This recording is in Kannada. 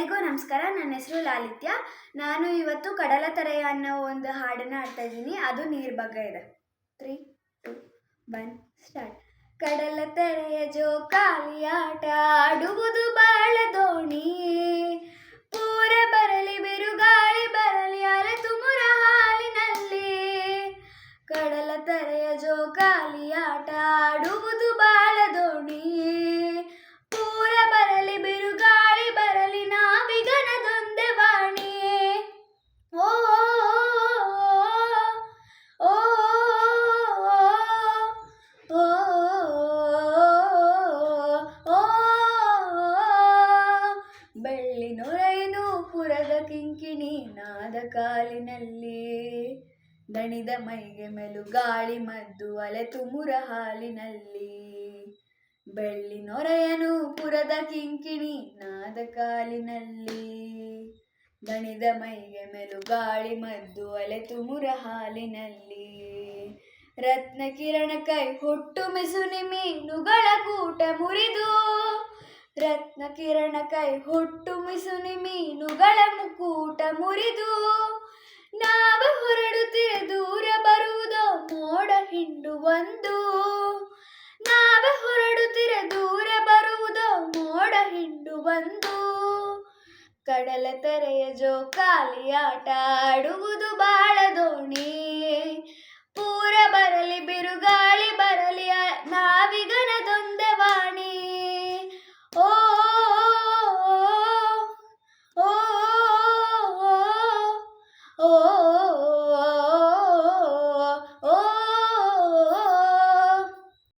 ಎಲ್ಲರಿಗೂ ನಮಸ್ಕಾರ. ನನ್ನ ಹೆಸರು ಲಾಲಿತ್ಯ. ನಾನು ಇವತ್ತು ಕಡಲ ತರೆಯ ಅನ್ನೋ ಒಂದು ಹಾಡನ್ನು ಆಡ್ತಾ ಇದ್ದೀನಿ. ಅದು ನೀರ್ ಬಗ್ಗೆ ಇದೆ. ತ್ರೀ ಟು ಒನ್ ಸ್ಟಾರ್ಟ್ ಕಡಲ ತೆರೆಯ ಜೋಕಾಲಿ ಆಟ ಆಡುವುದು ಬಾಳ ದೋಣಿ ಕಿಂಕಿಣಿ ನಾದ ಕಾಲಿನಲ್ಲಿ. ದಣಿದ ಮೈಗೆ ಮೆಲು ಗಾಳಿ ಮದ್ದು ಅಲೆ ತುಮುರ ಹಾಲಿನಲ್ಲಿ. ಬೆಳ್ಳಿ ನೊರೆಯನು ಪುರದ ಕಿಂಕಿಣಿ ನಾದ ಕಾಲಿನಲ್ಲಿ. ದಣಿದ ಮೈಗೆ ಮೆಲು ಗಾಳಿ ಮದ್ದು ಅಲೆ ತುಮುರ ಹಾಲಿನಲ್ಲಿ. ರತ್ನ ಕಿರಣ ಕೈ ಹೊಟ್ಟು ಮಿಸುನಿ ನುಗಳ ಕೂಟ ಮುರಿದು ರತ್ನ ಕಿರಣ ಕೈ ಹೊಟ್ಟು ಮಿಸುನಿ ಮೀನುಗಳ ಮುಕೂಟ ಮುರಿದು, ನಾವ ಹೊರಡುತ್ತಿರ ದೂರ ಬರುವುದೋ ಮೋಡ ಹಿಂಡು ಒಂದು. ನಾವ ಹೊರಡುತ್ತಿರ ದೂರ ಬರುವುದೋ ಮೋಡ ಹಿಂಡು ಒಂದು. ಕಡಲ ತೆರೆಯ ಜೋಕಾಲಿ ಆಟ ಆಡುವುದು